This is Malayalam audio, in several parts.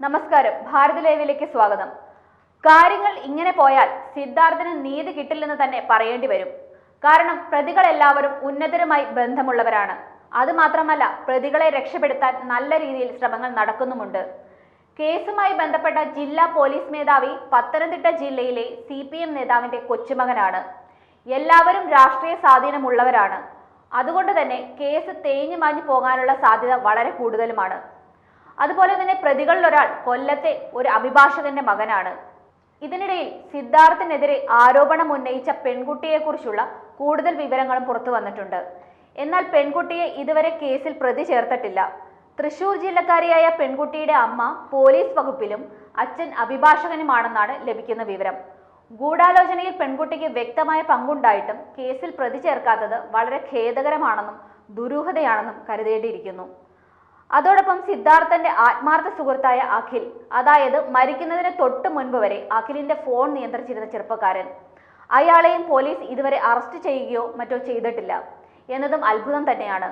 നമസ്കാരം. ഭാരത് ലൈവിലേക്ക് സ്വാഗതം. കാര്യങ്ങൾ ഇങ്ങനെ പോയാൽ സിദ്ധാർത്ഥന് നീതി കിട്ടില്ലെന്ന് തന്നെ പറയേണ്ടി വരും. കാരണം പ്രതികൾ എല്ലാവരും ഉന്നതരുമായി ബന്ധമുള്ളവരാണ്. അതുമാത്രമല്ല പ്രതികളെ രക്ഷപ്പെടുത്താൻ നല്ല രീതിയിൽ ശ്രമങ്ങൾ നടക്കുന്നുമുണ്ട്. കേസുമായി ബന്ധപ്പെട്ട ജില്ലാ പോലീസ് മേധാവി പത്തനംതിട്ട ജില്ലയിലെ സി പി എം നേതാവിന്റെ കൊച്ചുമകനാണ്. എല്ലാവരും രാഷ്ട്രീയ സ്വാധീനമുള്ളവരാണ്. അതുകൊണ്ട് തന്നെ കേസ് തേഞ്ഞു മാഞ്ഞു പോകാനുള്ള സാധ്യത വളരെ കൂടുതലുമാണ്. അതുപോലെ തന്നെ പ്രതികളിൽ ഒരാൾ കൊല്ലത്തെ ഒരു അഭിഭാഷകന്റെ മകനാണ്. ഇതിനിടയിൽ സിദ്ധാർത്ഥിനെതിരെ ആരോപണം ഉന്നയിച്ച പെൺകുട്ടിയെക്കുറിച്ചുള്ള കൂടുതൽ വിവരങ്ങളും പുറത്തു വന്നിട്ടുണ്ട്. എന്നാൽ പെൺകുട്ടിയെ ഇതുവരെ കേസിൽ പ്രതി ചേർത്തിട്ടില്ല. തൃശൂർ ജില്ലക്കാരിയായ പെൺകുട്ടിയുടെ അമ്മ പോലീസ് വകുപ്പിലും അച്ഛൻ അഭിഭാഷകനുമാണെന്നാണ് ലഭിക്കുന്ന വിവരം. ഗൂഢാലോചനയിൽ പെൺകുട്ടിക്ക് വ്യക്തമായ പങ്കുണ്ടായിട്ടും കേസിൽ പ്രതി ചേർക്കാത്തത് വളരെ ഖേദകരമാണെന്നും ദുരൂഹതയാണെന്നും കരുതേണ്ടിയിരിക്കുന്നു. അതോടൊപ്പം സിദ്ധാർത്ഥന്റെ ആത്മാർത്ഥ സുഹൃത്തായ അഖിൽ അതായത് മരിക്കുന്നതിന് തൊട്ട് മുൻപ് വരെ അഖിലിന്റെ ഫോൺ നിയന്ത്രിച്ചിരുന്ന ചെറുപ്പക്കാരൻ. അയാളെയും പോലീസ് ഇതുവരെ അറസ്റ്റ് ചെയ്യുകയോ മറ്റോ ചെയ്തിട്ടില്ല എന്നതും അത്ഭുതം തന്നെയാണ്.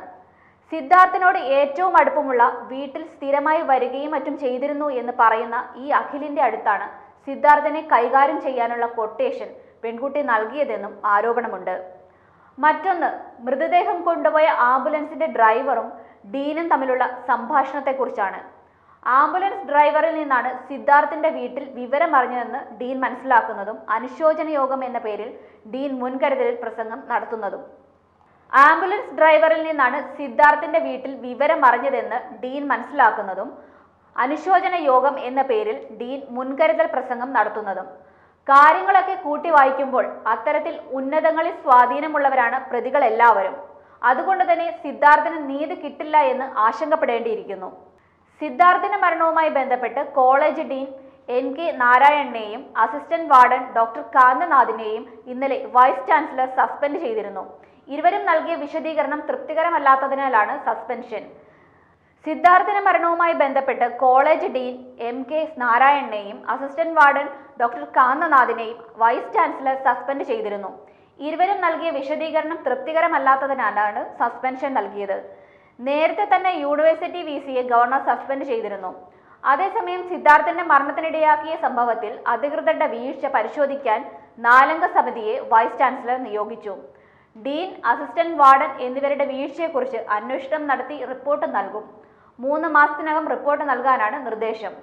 സിദ്ധാർത്ഥിനോട് ഏറ്റവും അടുപ്പമുള്ള വീട്ടിൽ സ്ഥിരമായി വരികയും മറ്റും ചെയ്തിരുന്നു എന്ന് പറയുന്ന ഈ അഖിലിന്റെ അടുത്താണ് സിദ്ധാർത്ഥനെ കൈകാര്യം ചെയ്യാനുള്ള കൊട്ടേഷൻ പെൺകുട്ടി നൽകിയതെന്നും ആരോപണമുണ്ട്. മറ്റൊന്ന് മൃതദേഹം കൊണ്ടുപോയ ആംബുലൻസിന്റെ ഡ്രൈവറും ഡീനും തമ്മിലുള്ള സംഭാഷണത്തെക്കുറിച്ചാണ്. ആംബുലൻസ് ഡ്രൈവറിൽ നിന്നാണ് സിദ്ധാർത്ഥിന്റെ വീട്ടിൽ വിവരം അറിഞ്ഞതെന്ന് ഡീൻ മനസ്സിലാക്കുന്നതും അനുശോചന യോഗം എന്ന പേരിൽ ഡീൻ മുൻകരുതലിൽ പ്രസംഗം നടത്തുന്നതും. ആംബുലൻസ് ഡ്രൈവറിൽ നിന്നാണ് സിദ്ധാർത്ഥിന്റെ വീട്ടിൽ വിവരം അറിഞ്ഞതെന്ന് ഡീൻ മനസ്സിലാക്കുന്നതും അനുശോചന യോഗം എന്ന പേരിൽ ഡീൻ മുൻകരുതൽ പ്രസംഗം നടത്തുന്നതും. കാര്യങ്ങളൊക്കെ കൂട്ടി വായിക്കുമ്പോൾ അത്തരത്തിൽ ഉന്നതങ്ങളിൽ സ്വാധീനമുള്ളവരാണ് പ്രതികൾ എല്ലാവരും അതുകൊണ്ട് തന്നെ സിദ്ധാർത്ഥന് നീതി കിട്ടില്ല എന്ന് ആശങ്കപ്പെടേണ്ടിയിരിക്കുന്നു. സിദ്ധാർത്ഥിന്റെ മരണവുമായി ബന്ധപ്പെട്ട് കോളേജ് ഡീൻ എൻ കെ നാരായണനെയും അസിസ്റ്റന്റ് വാർഡൻ ഡോക്ടർ കാന്തനാഥിനെയും ഇന്നലെ വൈസ് ചാൻസലർ സസ്പെൻഡ് ചെയ്തിരുന്നു. ഇരുവരും നൽകിയ വിശദീകരണം തൃപ്തികരമല്ലാത്തതിനാലാണ് സസ്പെൻഷൻ. സിദ്ധാർത്ഥിന്റെ മരണവുമായി ബന്ധപ്പെട്ട് കോളേജ് ഡീൻ എം കെ നാരായണനെയും അസിസ്റ്റന്റ് വാർഡൻ ഡോക്ടർ കാന്തനാഥിനെയും വൈസ് ചാൻസലർ സസ്പെൻഡ് ചെയ്തിരുന്നു. ഇരുവരും നൽകിയ വിശദീകരണം തൃപ്തികരമല്ലാത്തതിനാലാണ് സസ്പെൻഷൻ നൽകിയത്. നേരത്തെ തന്നെ യൂണിവേഴ്സിറ്റി വി സിയെ ഗവർണർ സസ്പെൻഡ് ചെയ്തിരുന്നു. അതേസമയം സിദ്ധാർത്ഥിന്റെ മരണത്തിനിടയാക്കിയ സംഭവത്തിൽ അധികൃതരുടെ വീഴ്ച പരിശോധിക്കാൻ നാലംഗ സമിതിയെ വൈസ് ചാൻസലർ നിയോഗിച്ചു. ഡീൻ അസിസ്റ്റന്റ് വാർഡൻ എന്നിവരുടെ വീഴ്ചയെക്കുറിച്ച് അന്വേഷണം നടത്തി റിപ്പോർട്ട് നൽകും. മൂന്ന് മാസത്തിനകം റിപ്പോർട്ട് നൽകാനാണ് നിർദ്ദേശം.